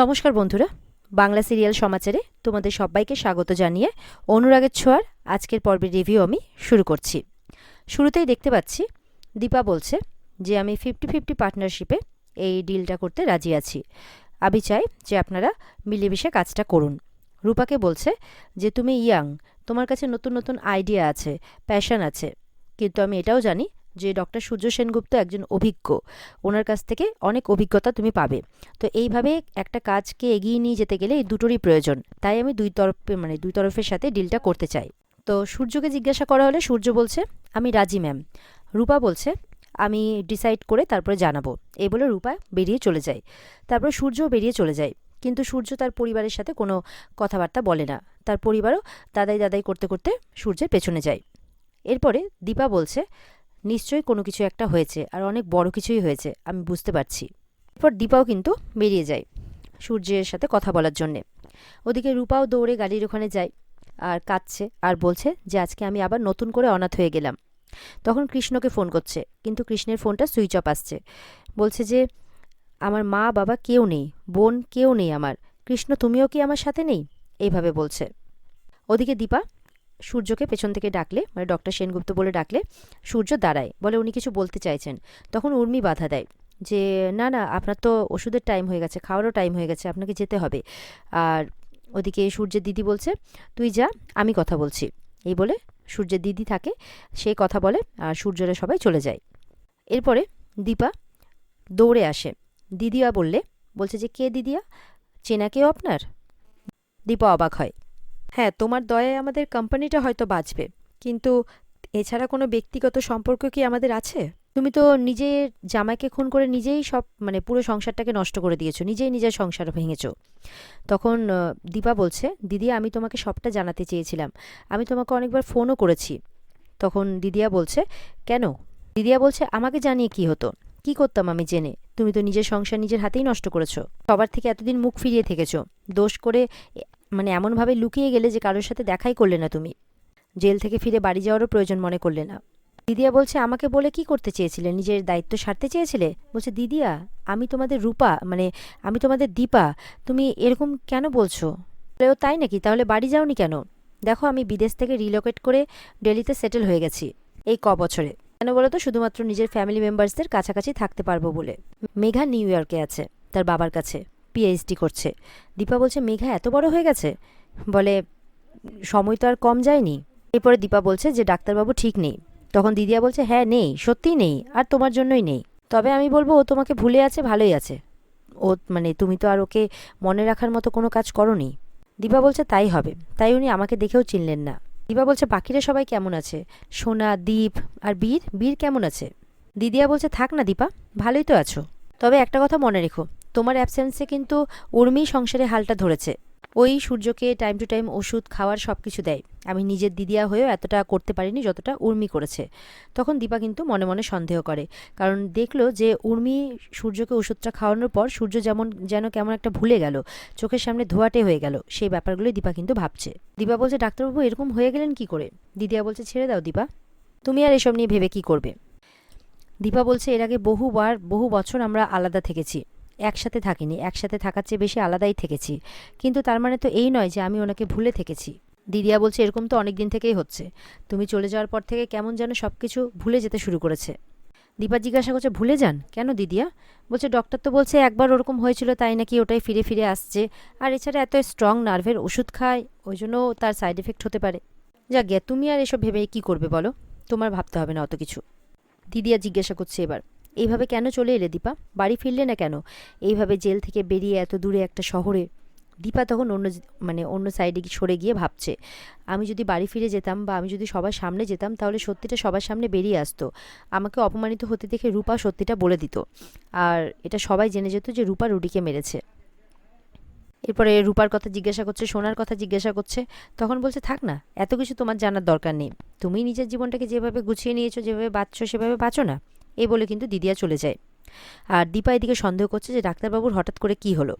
নমস্কার বন্ধুরা, বাংলা সিরিয়াল সমাচারে তোমাদের সবাইকে স্বাগত জানিয়ে অনুরাগের ছোঁয়ার আজকের পর্বের রিভিউ আমি শুরু করছি। শুরুতেই দেখতে পাচ্ছি, দীপা বলছে যে আমি ফিফটি ফিফটি পার্টনারশিপে এই ডিলটা করতে রাজি আছি। আমি চাই যে আপনারা মিলেমিশে কাজটা করুন। রূপাকে বলছে যে, তুমি ইয়াং তোমার কাছে নতুন নতুন আইডিয়া আছে প্যাশন আছে, কিন্তু আমি এটাও জানি যে ডক্টর সূর্য সেনগুপ্ত একজন অভিজ্ঞ, ওনার কাছ থেকে অনেক অভিজ্ঞতা তুমি পাবে। তো এইভাবে একটা কাজকে এগিয়ে নিয়ে যেতে গেলে এই দুটোরই প্রয়োজন। তাই আমি দুই তরফে মানে দুই তরফের সাথে ডিলটা করতে চাই। তো সূর্যকে জিজ্ঞাসা করা হলে সূর্য বলছে, আমি রাজি, ম্যাম। রূপা বলছে, আমি ডিসাইড করে তারপরে জানাব। এই বলে রূপা বেরিয়ে চলে যায়। তারপরে সূর্যও বেরিয়ে চলে যায়। কিন্তু সূর্য তার পরিবারের সাথে কোনো কথাবার্তা বলে না। তার পরিবারও দাদাই দাদাই করতে করতে সূর্যের পেছনে যায়। এরপরে দীপা বলছে নিশ্চয়ই কোনো কিছু একটা হয়েছে, আর অনেক বড় কিছুই হয়েছে, আমি বুঝতে পারছি। এরপর দীপাও কিন্তু বেরিয়ে যায় সূর্যের সাথে কথা বলার জন্যে। ওদিকে রূপাও দৌড়ে গাড়ির ওখানে যায় আর কাঁদছে আর বলছে যে, আজকে আমি আবার নতুন করে অনাথ হয়ে গেলাম। তখন কৃষ্ণকে ফোন করছে, কিন্তু কৃষ্ণের ফোনটা সুইচ অফ আসছে। বলছে যে, আমার মা বাবা কেউ নেই, বোন কেউ নেই আমার। কৃষ্ণ, তুমিও কি আমার সাথে নেই? এইভাবে বলছে। ওদিকে দীপা সূর্যকে পেছন থেকে ডাকলে মানে ডক্টর সেনগুপ্ত বলে ডাকলে, সূর্য দাঁড়ায়, বলে উনি কিছু বলতে চাইছেন। তখন উর্মি বাধা দেয় যে, না না, আপনার তো ওষুধের টাইম হয়ে গেছে, খাওয়ারও টাইম হয়ে গেছে, আপনাকে যেতে হবে। আর ওদিকে সূর্যের দিদি বলছে, তুই যা, আমি কথা বলছি। এই বলে সূর্যের দিদি থাকে, সে কথা বলে, আর সূর্যরা সবাই চলে যায়। এরপরে দীপা দৌড়ে আসে। দিদিয়া বললে, বলছে যে, কে দিদিয়া? চেনা কেউ আপনার? দীপা অবাক হয়। হ্যাঁ তোমার দয়ায় আমাদের কোম্পানিটা হয়তো বাঁচবে। কিন্তু এছাড়া কোনো ব্যক্তিগত সম্পর্ক কি আমাদের আছে? তুমি তো নিজের জামাইকে খুন করে নিজেই সব মানে পুরো সংসারটাকে নষ্ট করে দিয়েছ, নিজেই নিজের সংসার ভেঙেছো। তখন দীপা বলছে, দিদি, আমি তোমাকে সবটা জানাতে চেয়েছিলাম। আমি তোমাকে অনেকবার ফোনও করেছি। তখন দিদিয়া বলছে, কেন? দিদিয়া বলছে, আমাকে জানিয়ে কি হতো? কি করতাম আমি জেনে? তুমি তো নিজের সংসার নিজের হাতেই নষ্ট করেছ। সবার থেকে এতদিন মুখ ফিরিয়ে থেকেছো। দোষ করে মানে এমনভাবে লুকিয়ে গেলে যে কারোর সাথে দেখাই করলে না তুমি। জেল থেকে ফিরে বাড়ি যাওয়ারও প্রয়োজন মনে করলে না। দিদিয়া বলছে আমাকে বলে কি করতে চেয়েছিলে? নিজের দায়িত্ব সারতে চেয়েছিলে? বলছে দিদিয়া আমি তোমাদের রূপা মানে আমি তোমাদের দীপা। তুমি এরকম কেন বলছো? বলে, ও তাই নাকি? তাহলে বাড়ি যাওনি কেন? দেখো আমি বিদেশ থেকে রিলোকেট করে ডেলিতে সেটেল হয়ে গেছি এই ক বছরে। কেন বলো তো? শুধুমাত্র নিজের ফ্যামিলি মেম্বার্সদের কাছাকাছি থাকতে পারব বলে। মেঘা নিউ ইয়র্কে আছে তার বাবার কাছে। পিএইচডি করছে। দীপা বলছে, মেঘা, এত বড় হয়ে গেছে? বলে, সময় তো আর কম যায়নি। এরপরে দীপা বলছে যে, ডাক্তারবাবু ঠিক নেই। তখন দিদিয়া বলছে হ্যাঁ নেই, সত্যিই নেই, আর তোমার জন্যই নেই। তবে আমি বলব, ও তোমাকে ভুলে আছে, ভালোই আছে। ও মানে তুমি তো আর ওকে মনে রাখার মতো কোনো কাজ করনি। দীপা বলছে, তাই হবে। তাই উনি আমাকে দেখেও চিনলেন না। দীপা বলছে, বাকিরা সবাই কেমন আছে? সোনা, দীপ আর বীর? বীর কেমন আছে? দিদিয়া বলছে, থাক না দীপা, ভালোই তো আছো। তবে একটা কথা মনে রেখো তোমার অ্যাবসেন্সে কিন্তু উর্মি সংসারে হালটা ধরেছে। ওই সূর্যকে টাইম টু টাইম ওষুধ খাওয়ার সব কিছু দেয়। আমি নিজের দিদিয়া হয়েও এতটা করতে পারিনি যতটা উর্মি করেছে। তখন দীপা কিন্তু মনে মনে সন্দেহ করে। কারণ দেখল যে উর্মি সূর্যকে ওষুধটা খাওয়ানোর পর সূর্য যেমন, যেন কেমন একটা ভুলে গেল। চোখের সামনে ধোয়াটে হয়ে গেল। সেই ব্যাপারগুলোই দীপা কিন্তু ভাবছে। দীপা বলছে, ডাক্তারবাবু, এরকম হয়ে গেলেন কি করে? দিদিয়া বলছে, ছেড়ে দাও দীপা। তুমি আর এসব নিয়ে ভেবে কি করবে? দীপা বলছে, এর আগে বহুবার, বহু বছর আমরা আলাদা থেকেছি। একসাথে থাকিনি, একসাথে থাকার চেয়ে বেশি আলাদাই থেকেছি। কিন্তু তার মানে তো এই নয় যে আমি ওনাকে ভুলে থেকেছি। দিদিয়া বলছে, এরকম তো অনেক দিন থেকেই হচ্ছে। তুমি চলে যাওয়ার পর থেকে কেমন যেন সব কিছু ভুলে যেতে শুরু করেছে। দীপা জিজ্ঞাসা করছে, ভুলে যান? কেন দিদিয়া? বলছে, ডক্টর তো বলছে একবার ওরকম হয়েছিল, তাই নাকি ওটাই ফিরে ফিরে আসছে। আর এছাড়া এত স্ট্রং নার্ভের ওষুধ খায়, ওই জন্য তার সাইড এফেক্ট হতে পারে। যা গে, তুমি আর এসব ভেবে কি করবে বলো? তোমার ভাবতে হবে না অত কিছু। দিদিয়া জিজ্ঞাসা করছে এবার এইভাবে কেন চলে এলে দীপা? বাড়ি ফিরলে না কেন? এইভাবে জেল থেকে বেরিয়ে এত দূরে একটা শহরে? দীপা তখন অন্য মানে অন্য সাইডে সরে গিয়ে ভাবছে, আমি যদি বাড়ি ফিরে যেতাম বা আমি যদি সবার সামনে যেতাম তাহলে সত্যিটা সবার সামনে বেরিয়ে আসতো। আমাকে অপমানিত হতে দেখে রূপা সত্যিটা বলে দিত। আর এটা সবাই জেনে যেত যে রূপা রুডিকে মেরেছে। এরপরে রূপার কথা জিজ্ঞাসা করছে, সোনার কথা জিজ্ঞাসা করছে, তখন বলছে, থাক না, এত কিছু তোমার জানার দরকার নেই। তুমি নিজের জীবনটাকে যেভাবে গুছিয়ে নিয়েছো, যেভাবে বাঁচছো, সেভাবে বাঁচো না। এই বলে কিন্তু দিদিয়া চলে যায়। আর দীপা এদিকে সন্দেহ করছে যে ডাক্তারবাবুর হঠাৎ করে কি হলো।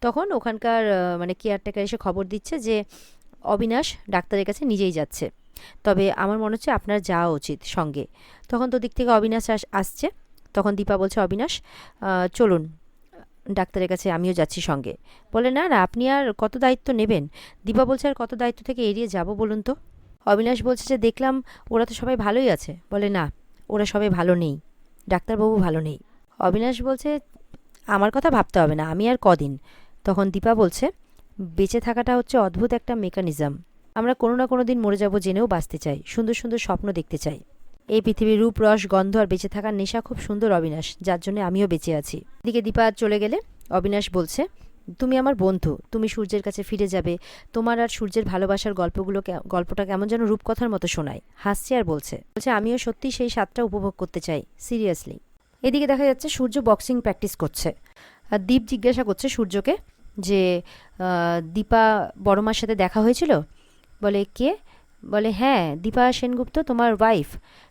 তখন ওখানকার মানে কেয়ারটেকার এসে খবর দিচ্ছে যে অবিনাশ ডাক্তারের কাছে নিজেই যাচ্ছে। তবে আমার মনে হচ্ছে আপনার যাওয়া উচিত সঙ্গে। তখন তো দিক থেকে অবিনাশ আস- আসছে। তখন দীপা বলছে, অবিনাশ চলুন। ডাক্তারের কাছে আমিও যাচ্ছি সঙ্গে। বলে, না না, আপনি আর কত দায়িত্ব নেবেন? দীপা বলছে, আর কত দায়িত্ব থেকে এড়িয়ে যাব বলুন তো? অবিনাশ বলছে যে, দেখলাম ওরা তো সবাই ভালোই আছে। বলে, না ওরা সবাই ভালো নেই, ডাক্তারবাবু ভালো নেই। অবিনাশ বলছে, আমার কথা ভাবতে হবে না, আমি আর কদিন। তখন দীপা বলছে, বেঁচে থাকাটা হচ্ছে অদ্ভুত একটা মেকানিজম। আমরা কোনো না কোনো দিন মরে যাব জেনেও বাঁচতে চাই, সুন্দর সুন্দর স্বপ্ন দেখতে চাই। এই পৃথিবীর রূপ, রস, গন্ধ আর বেঁচে থাকার নেশা খুব সুন্দর অবিনাশ, যার জন্য আমিও বেঁচে আছি। এদিকে দীপা চলে গেলে অবিনাশ বলছে তুমি আমার বন্ধু, তুমি সূর্যের কাছে ফিরে যাবে। তোমার আর সূর্যের ভালোবাসার গল্পগুলো গল্পটা কেমন যেন রূপকথার মতো শোনায়। হাসছে আর বলছে বলছে, আমিও সত্যি সেই স্বাদটা উপভোগ করতে চাই, সিরিয়াসলি। এদিকে দেখা যাচ্ছে সূর্য বক্সিং প্র্যাকটিস করছে। আর দীপ জিজ্ঞাসা করছে সূর্যকে যে দীপা বড়মার সাথে দেখা হয়েছিল? বলে, কে? বলে হ্যাঁ দীপা সেনগুপ্ত তোমার ওয়াইফ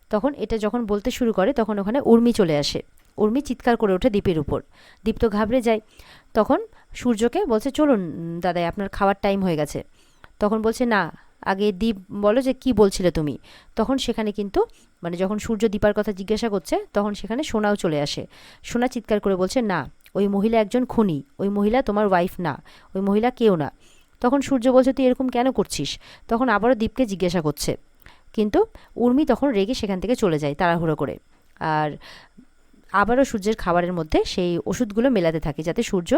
তখন এটা যখন বলতে শুরু করে, তখন ওখানে উর্মি চলে আসে। উর্মি চিৎকার করে ওঠে দীপের উপর। দীপ তো ঘাবড়ে যায়। তখন সূর্যকে বলছে, চলুন দাদাই, আপনার খাওয়ার টাইম হয়ে গেছে। তখন বলছে, না, আগে দীপ বলো যে কি বলছিলে তুমি? তখন সেখানে কিন্তু মানে যখন সূর্য দীপার কথা জিজ্ঞাসা করছে, তখন সেখানে সোনাও চলে আসে। সোনা চিৎকার করে বলছে, না, ওই মহিলা একজন খুনি, ওই মহিলা তোমার ওয়াইফ না, ওই মহিলা কেউ না। তখন সূর্য বলছে, তুই এরকম কেন করছিস? তখন আবারও দীপকে জিজ্ঞাসা করছে। কিন্তু উর্মি তখন রেগে সেখান থেকে চলে যায় তাড়াহুড়ো করে। আর আবারও সূর্যের খাবারের মধ্যে সেই ওষুধগুলো মেলাতে থাকে যাতে সূর্য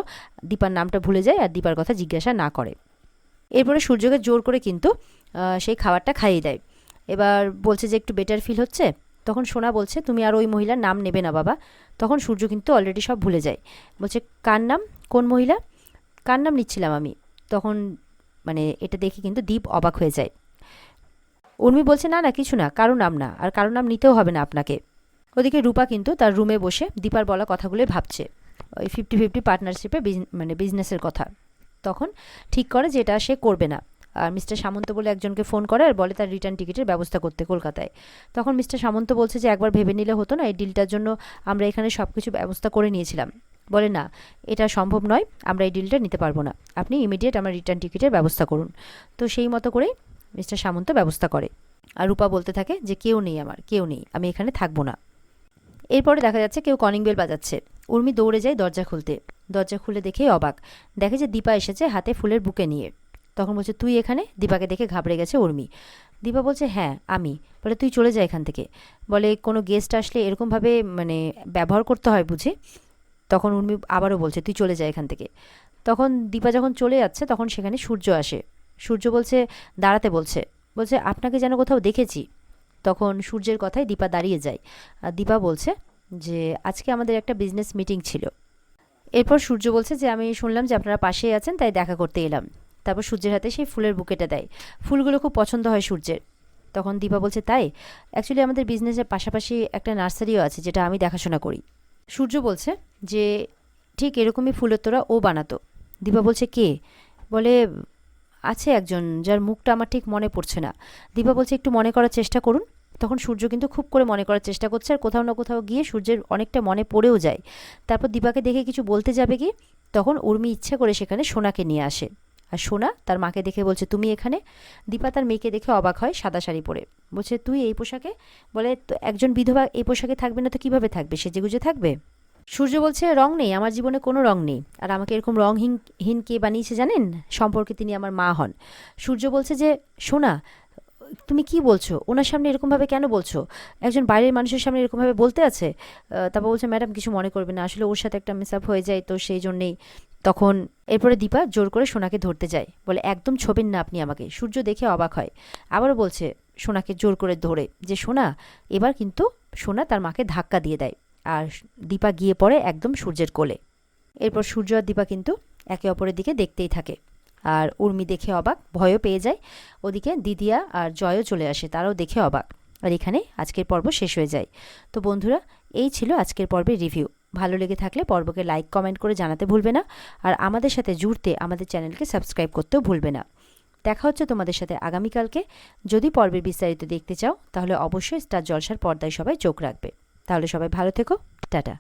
দীপার নামটা ভুলে যায় আর দীপার কথা জিজ্ঞাসা না করে। এরপরে সূর্যকে জোর করে কিন্তু সেই খাবারটা খাইয়ে দেয়। এবার বলছে যে একটু বেটার ফিল হচ্ছে। তখন সোনা বলছে, তুমি আর ওই মহিলার নাম নেবে না বাবা। তখন সূর্য কিন্তু অলরেডি সব ভুলে যায়। বলছে, কার নাম? কোন মহিলা? কার নাম নিচ্ছিলাম আমি? তখন মানে এটা দেখে কিন্তু দীপ অবাক হয়ে যায়। উর্মি বলছে, না না, কিছু না, কারও নাম না। আর কারও নাম নিতেও হবে না আপনাকে। ওদিকে রূপা কিন্তু তার রুমে বসে দীপার বলা কথাগুলোই ভাবছে। ওই ফিফটি ফিফটি পার্টনারশিপে মানে বিজনেসের কথা। তখন ঠিক করে যে এটা সে করবে না। আর মিস্টার সামন্ত বলে একজনকে ফোন করে আর বলে তার রিটার্ন টিকিটের ব্যবস্থা করতে কলকাতায়। তখন মিস্টার সামন্ত বলছে যে একবার ভেবে নিলে হতো না, এই ডিলটার জন্য আমরা এখানে সব কিছু ব্যবস্থা করে নিয়েছিলাম। বলে, না, এটা সম্ভব নয়, আমরা এই ডিলটা নিতে পারব না। আপনি ইমিডিয়েট আমার রিটার্ন টিকিটের ব্যবস্থা করুন। তো সেই মতো করেই মিস্টার সামন্ত ব্যবস্থা করে। আর রূপা বলতে থাকে যে, কেউ নেই আমার, কেউ নেই, আমি এখানে থাকব না। এরপরে দেখা যাচ্ছে কেউ কলিং বেল বাজাচ্ছে। উর্মি দৌড়ে যায় দরজা খুলতে। দরজা খুলে দেখেই অবাক। দেখে যে দীপা এসেছে হাতে ফুলের বুকে নিয়ে। তখন বলছে, তুই এখানে? দীপাকে দেখে ঘাবড়ে গেছে উর্মি। দীপা বলছে হ্যাঁ আমি। বলে, তুই চলে যা এখান থেকে। বলে, কোনো গেস্ট আসলে এরকমভাবে মানে ব্যবহার করতে হয় বুঝি? তখন উর্মি আবারও বলছে, তুই চলে যা এখান থেকে। তখন দীপা যখন চলে যাচ্ছে, তখন সেখানে সূর্য আসে। সূর্য বলছে, দাঁড়াতে বলছে। বলছে, আপনাকে যেন কোথাও দেখেছি। তখন সূর্যের কথায় দীপা দাঁড়িয়ে যায়। দীপা বলছে যে, আজকে আমাদের একটা বিজনেস মিটিং ছিল। এরপর সূর্য বলছে যে, আমি শুনলাম যে আপনারা পাশেই আছেন, তাই দেখা করতে এলাম। তারপর সূর্যের হাতে সেই ফুলের বুকেটা দেয়। ফুলগুলো খুব পছন্দ হয় সূর্যের। তখন দীপা বলছে, তাই? অ্যাকচুয়ালি আমাদের বিজনেসের পাশাপাশি একটা নার্সারিও আছে, যেটা আমি দেখাশোনা করি। সূর্য বলছে যে, ঠিক এরকমই ফুলের তোরা ও বানাতো। দীপা বলছে, কে? বলে আছে একজন যার মুখটা আমার ঠিক মনে পড়ছে না। দীপা বলছে, একটু মনে করার চেষ্টা করুন। তখন সূর্য কিন্তু খুব করে মনে করার চেষ্টা করছে আর কোথাও না কোথাও গিয়ে সূর্যের অনেকটা মনে পড়েও যায়। তারপর দীপাকে দেখে কিছু বলতে যাবে কি? তখন উর্মি ইচ্ছা করে সেখানে সোনাকে নিয়ে আসে। আর সোনা তার মাকে দেখে বলছে, তুমি এখানে? দীপা তার মেয়েকে দেখে অবাক হয় সাদা শাড়ি পরে। বলছে, তুই এই পোশাকে? বলে, "তো একজন বিধবা এই পোশাকে থাকবে না তো কীভাবে থাকবে? সেজে গুজে থাকবে? সূর্য বলছে, রং নেই, আমার জীবনে কোনো রং নেই। আর আমাকে এরকম রংহীন হীন কে বানিয়েছে জানেন? সম্পর্কে তিনি আমার মা হন। সূর্য বলছে যে, সোনা, তুমি কি বলছো? ওনার সামনে এরকমভাবে কেন বলছো? একজন বাইরের মানুষের সামনে এরকমভাবে বলতে আছে? তারপর বলছে, ম্যাডাম, কিছু মনে করবে না। আসলে ওর সাথে একটা মিস আপ হয়ে যায়, তো সেই জন্যেই। তখন এরপরে দীপা জোর করে সোনাকে ধরতে যায়। বলে, একদম ছবেন না আপনি আমাকে। সূর্য দেখে অবাক হয়। আবারও বলছে সোনাকে জোর করে ধরে যে, সোনা, এবার কিন্তু সোনা তার মাকে ধাক্কা দিয়ে দেয়। আর দীপা গিয়ে পড়ে একদম সূর্যের কোলে। এরপর সূর্য আর দীপা কিন্তু একে অপরের দিকে দেখতেই থাকে। আর উর্মি দেখে অবাক, ভয়ও পেয়ে যায়। ওদিকে দিদিয়া আর জয়ও চলে আসে, তারাও দেখে অবাক। আর এখানে আজকের পর্ব শেষ হয়ে যায়। তো বন্ধুরা, এই ছিল আজকের পর্বের রিভিউ। ভালো লেগে থাকলে পর্বকে লাইক, কমেন্ট করে জানাতে ভুলবে না। আর আমাদের সাথে জুড়তে আমাদের চ্যানেলকে সাবস্ক্রাইব করতেও ভুলবে না। দেখা হচ্ছে তোমাদের সাথে আগামীকালকে। যদি পর্বের বিস্তারিত দেখতে চাও, তাহলে অবশ্যই স্টার জলসার পর্দায় সবাই চোখ রাখবে। তাহলে সবাই ভালো থেকো টাটা।